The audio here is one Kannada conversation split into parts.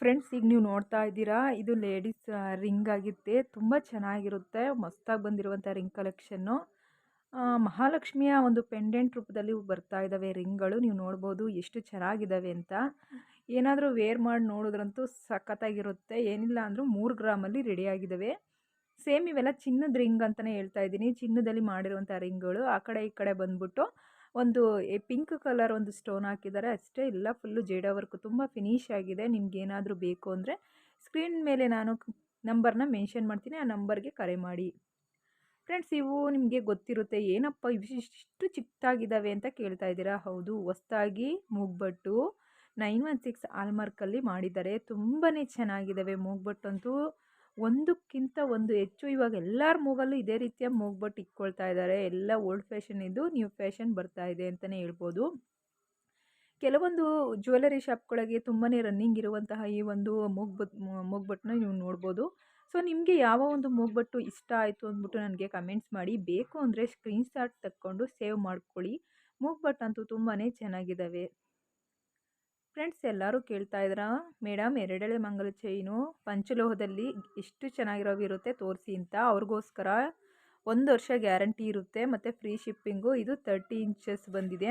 ಫ್ರೆಂಡ್ಸ್, ಈಗ ನೀವು ನೋಡ್ತಾ ಇದ್ದೀರಾ, ಇದು ಲೇಡೀಸ್ ರಿಂಗ್ ಆಗಿತ್ತೆ ತುಂಬ ಚೆನ್ನಾಗಿರುತ್ತೆ, ಮಸ್ತಾಗಿ ಬಂದಿರುವಂಥ ರಿಂಗ್ ಕಲೆಕ್ಷನ್ನು. ಮಹಾಲಕ್ಷ್ಮಿಯ ಒಂದು ಪೆಂಡೆಂಟ್ ರೂಪದಲ್ಲಿ ಬರ್ತಾ ಇದ್ದಾವೆ ರಿಂಗ್ಗಳು. ನೀವು ನೋಡ್ಬೋದು ಎಷ್ಟು ಚೆನ್ನಾಗಿದ್ದಾವೆ ಅಂತ. ಏನಾದರೂ ವೇರ್ ಮಾಡಿ ನೋಡಿದ್ರಂತೂ ಸಖತ್ತಾಗಿರುತ್ತೆ. ಏನಿಲ್ಲ ಅಂದರೂ ಮೂರು ಗ್ರಾಮಲ್ಲಿ ರೆಡಿಯಾಗಿದ್ದಾವೆ ಸೇಮ್ ಇವೆಲ್ಲ ಚಿನ್ನದ ರಿಂಗ್ ಅಂತಲೇ ಹೇಳ್ತಾ ಇದ್ದೀನಿ. ಚಿನ್ನದಲ್ಲಿ ಮಾಡಿರುವಂಥ ರಿಂಗ್ಗಳು ಆ ಕಡೆ ಈ ಕಡೆ ಬಂದ್ಬಿಟ್ಟು ಒಂದು ಪಿಂಕ್ ಕಲರ್ ಒಂದು ಸ್ಟೋನ್ ಹಾಕಿದ್ದಾರೆ. ಅಷ್ಟೇ ಇಲ್ಲ, ಫುಲ್ಲು ಜೇಡ ವರ್ಕ್ ತುಂಬ ಫಿನಿಶ್ ಆಗಿದೆ. ನಿಮ್ಗೆ ಏನಾದರೂ ಬೇಕು ಅಂದರೆ ಸ್ಕ್ರೀನ್ ಮೇಲೆ ನಾನು ನಂಬರ್ನ ಮೆನ್ಷನ್ ಮಾಡ್ತೀನಿ. ಆ ನಂಬರ್ಗೆ ಕರೆ ಮಾಡಿ. ಫ್ರೆಂಡ್ಸ್, ಇವು ನಿಮಗೆ ಗೊತ್ತಿರುತ್ತೆ, ಏನಪ್ಪ ಇವಿಷ್ಟು ಚಿಕ್ಕದಾಗಿದ್ದಾವೆ ಅಂತ ಕೇಳ್ತಾ ಇದ್ದೀರಾ? ಹೌದು ಹೊಸ್ತಾಗಿ ಮೂಗ್ಬಟ್ಟು ನೈನ್ ಒನ್ ಸಿಕ್ಸ್ ಆಲ್ಮಾರ್ಕಲ್ಲಿ ಮಾಡಿದ್ದಾರೆ. ತುಂಬಾ ಚೆನ್ನಾಗಿದ್ದಾವೆ ಮೂಗ್ಬಟ್ಟು ಅಂತೂ ಒಂದಕ್ಕಿಂತ ಒಂದು ಹೆಚ್ಚು ಇವಾಗ ಎಲ್ಲರ ಮೂಗಲ್ಲೂ ಇದೇ ರೀತಿಯ ಮೂಗ್ಬಟ್ಟು ಇಟ್ಕೊಳ್ತಾ ಇದ್ದಾರೆ ಎಲ್ಲ ಓಲ್ಡ್ ಫ್ಯಾಷನ್ ಇದು ನ್ಯೂ ಫ್ಯಾಷನ್ ಬರ್ತಾ ಇದೆ ಅಂತಲೇ ಹೇಳ್ಬೋದು. ಕೆಲವೊಂದು ಜ್ಯುವೆಲರಿ ಶಾಪ್ಗಳಿಗೆ ತುಂಬಾ ರನ್ನಿಂಗ್ ಇರುವಂತಹ ಈ ಒಂದು ಮೂಗ್ಬಟ್ ಮೂಗ್ಬಟ್ಟನ್ನ ನೀವು ನೋಡ್ಬೋದು. ಸೊ ನಿಮಗೆ ಯಾವ ಒಂದು ಮೂಗ್ಬಟ್ಟು ಇಷ್ಟ ಆಯಿತು ಅಂದ್ಬಿಟ್ಟು ನನಗೆ ಕಮೆಂಟ್ಸ್ ಮಾಡಿ. ಬೇಕು ಅಂದರೆ ಸ್ಕ್ರೀನ್ಶಾಟ್ ತಕ್ಕೊಂಡು ಸೇವ್ ಮಾಡ್ಕೊಳ್ಳಿ. ಮೂಗ್ಬಟ್ ಅಂತೂ ತುಂಬಾ ಚೆನ್ನಾಗಿದ್ದಾವೆ ಫ್ರೆಂಡ್ಸ್ ಎಲ್ಲರೂ ಕೇಳ್ತಾ ಇದ್ರ? ಮೇಡಮ್ ಎರಡೆಳೆ ಮಂಗಲ ಚೈನು, ಪಂಚಲೋಹದಲ್ಲಿ ಎಷ್ಟು ಚೆನ್ನಾಗಿರೋವಿರುತ್ತೆ ತೋರಿಸಿ ಅಂತ. ಅವ್ರಿಗೋಸ್ಕರ ಒಂದು ವರ್ಷ ಗ್ಯಾರಂಟಿ ಇರುತ್ತೆ, ಮತ್ತು ಫ್ರೀ ಶಿಪ್ಪಿಂಗು. ಇದು ತರ್ಟಿ ಇಂಚಸ್ ಬಂದಿದೆ.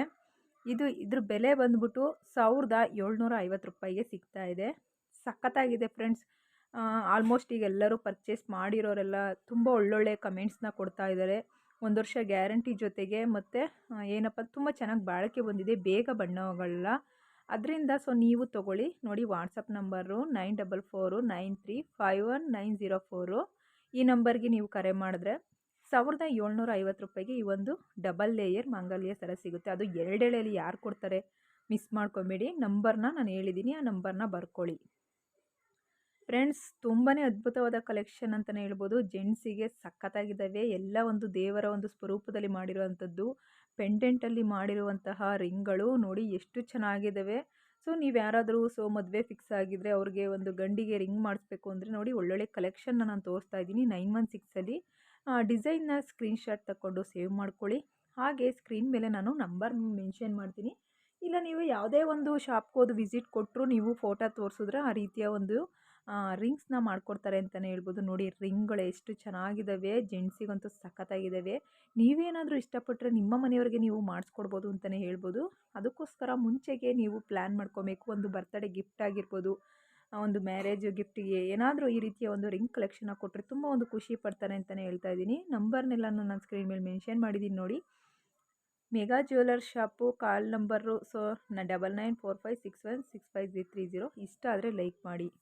ಇದು ಇದ್ರ ಬೆಲೆ ಬಂದ್ಬಿಟ್ಟು ಸಾವಿರದ ಏಳ್ನೂರ ಐವತ್ತು ರೂಪಾಯಿಗೆ ಸಿಗ್ತಾ ಇದೆ. ಸಖತ್ತಾಗಿದೆ ಫ್ರೆಂಡ್ಸ್. ಆಲ್ಮೋಸ್ಟ್ ಈಗ ಎಲ್ಲರೂ ಪರ್ಚೇಸ್ ಮಾಡಿರೋರೆಲ್ಲ ತುಂಬ ಒಳ್ಳೊಳ್ಳೆ ಕಮೆಂಟ್ಸ್ನ ಕೊಡ್ತಾ ಇದ್ದಾರೆ. ಒಂದು ವರ್ಷ ಗ್ಯಾರಂಟಿ ಜೊತೆಗೆ ಮತ್ತು ಏನಪ್ಪ, ತುಂಬ ಚೆನ್ನಾಗಿ ಬಾಳಿಕೆ ಬಂದಿದೆ. ಬೇಗ ಬಣ್ಣಗಳಲ್ಲ ಅದರಿಂದ ಸೊ ನೀವು ತೊಗೊಳ್ಳಿ. ನೋಡಿ WhatsApp number nine double four nine three five one nine zero four ಈ ನಂಬರ್ಗೆ ನೀವು ಕರೆ ಮಾಡಿದ್ರೆ ಸಾವಿರದ ಏಳ್ನೂರ ಐವತ್ತು ರೂಪಾಯಿಗೆ ಈ ಒಂದು ಡಬಲ್ ಲೇಯರ್ ಮಂಗಲ್ಯ ಸರ ಸಿಗುತ್ತೆ. ಅದು ಎರಡೆಳೆಯಲ್ಲಿ ಯಾರು ಕೊಡ್ತಾರೆ? ಮಿಸ್ ಮಾಡ್ಕೊಬೇಡಿ. ನಂಬರ್ನ ನಾನು ಹೇಳಿದ್ದೀನಿ ಆ ನಂಬರ್ನ ಬರ್ಕೊಳ್ಳಿ. ಫ್ರೆಂಡ್ಸ್ ತುಂಬಾ ಅದ್ಭುತವಾದ ಕಲೆಕ್ಷನ್ ಅಂತಲೇ ಹೇಳ್ಬೋದು. ಜೆಂಟ್ಸಿಗೆ ಸಖತ್ತಾಗಿದ್ದಾವೆ. ಎಲ್ಲ ಒಂದು ದೇವರ ಒಂದು ಸ್ವರೂಪದಲ್ಲಿ ಮಾಡಿರುವಂಥದ್ದು. ಪೆಂಡೆಂಟಲ್ಲಿ ಮಾಡಿರುವಂತಹ ರಿಂಗ್ಗಳು ನೋಡಿ ಎಷ್ಟು ಚೆನ್ನಾಗಿದ್ದಾವೆ. ಸೊ, ನೀವು ಯಾರಾದರೂ ಸೊ, ಮದುವೆ ಫಿಕ್ಸ್ ಆಗಿದ್ದರೆ ಅವ್ರಿಗೆ ಒಂದು ಗಂಡಿಗೆ ರಿಂಗ್ ಮಾಡಿಸ್ಬೇಕು ಅಂದರೆ ನೋಡಿ ಒಳ್ಳೊಳ್ಳೆ ಕಲೆಕ್ಷನ್ನ ನಾನು ತೋರಿಸ್ತಾ ಇದ್ದೀನಿ. ನೈನ್ ಒನ್ ಸಿಕ್ಸಲ್ಲಿ. ಡಿಸೈನ್ನ ಸ್ಕ್ರೀನ್ಶಾಟ್ ತಗೊಂಡು ಸೇವ್ ಮಾಡ್ಕೊಳ್ಳಿ. ಹಾಗೆ ಸ್ಕ್ರೀನ್ ಮೇಲೆ ನಾನು ನಂಬರ್ ಮೆನ್ಷನ್ ಮಾಡ್ತೀನಿ. ಇಲ್ಲ, ನೀವು ಯಾವುದೇ ಒಂದು ಶಾಪ್ಗೋದು ವಿಸಿಟ್ ಕೊಟ್ಟರು ನೀವು ಫೋಟೋ ತೋರಿಸಿದ್ರೆ ಆ ರೀತಿಯ ಒಂದು ರಿಂಗ್ಸ್ನ ಮಾಡ್ಕೊಡ್ತಾರೆ ಅಂತಲೇ ಹೇಳ್ಬೋದು. ನೋಡಿ, ರಿಂಗ್ಗಳು ಎಷ್ಟು ಚೆನ್ನಾಗಿದ್ದಾವೆ ಜೆಂಟ್ಸಿಗಂತೂ ಸಖತ್ತಾಗಿದ್ದಾವೆ ನೀವೇನಾದರೂ ಇಷ್ಟಪಟ್ಟರೆ ನಿಮ್ಮ ಮನೆಯವರಿಗೆ ನೀವು ಮಾಡಿಸ್ಕೊಡ್ಬೋದು ಅಂತಲೇ ಹೇಳ್ಬೋದು. ಅದಕ್ಕೋಸ್ಕರ ಮುಂಚೆಗೆ ನೀವು ಪ್ಲ್ಯಾನ್ ಮಾಡ್ಕೋಬೇಕು. ಒಂದು ಬರ್ತಡೇ ಗಿಫ್ಟ್ ಆಗಿರ್ಬೋದು ಒಂದು ಮ್ಯಾರೇಜ್ ಗಿಫ್ಟಿಗೆ ಏನಾದರೂ ಈ ರೀತಿಯ ಒಂದು ರಿಂಗ್ ಕಲೆಕ್ಷನ್ನ ಕೊಟ್ಟರೆ ತುಂಬ ಒಂದು ಖುಷಿ ಪಡ್ತಾರೆ ಅಂತಲೇ ಹೇಳ್ತಾ ಇದ್ದೀನಿ. ನಂಬರ್ನೆಲ್ಲ ನಾನು ಸ್ಕ್ರೀನ್ ಮೇಲೆ ಮೆನ್ಷನ್ ಮಾಡಿದ್ದೀನಿ ನೋಡಿ. Mega jeweller shop, call number. So double nine four five six one six five three zero ಇಷ್ಟ ಆದರೆ ಲೈಕ್ ಮಾಡಿ.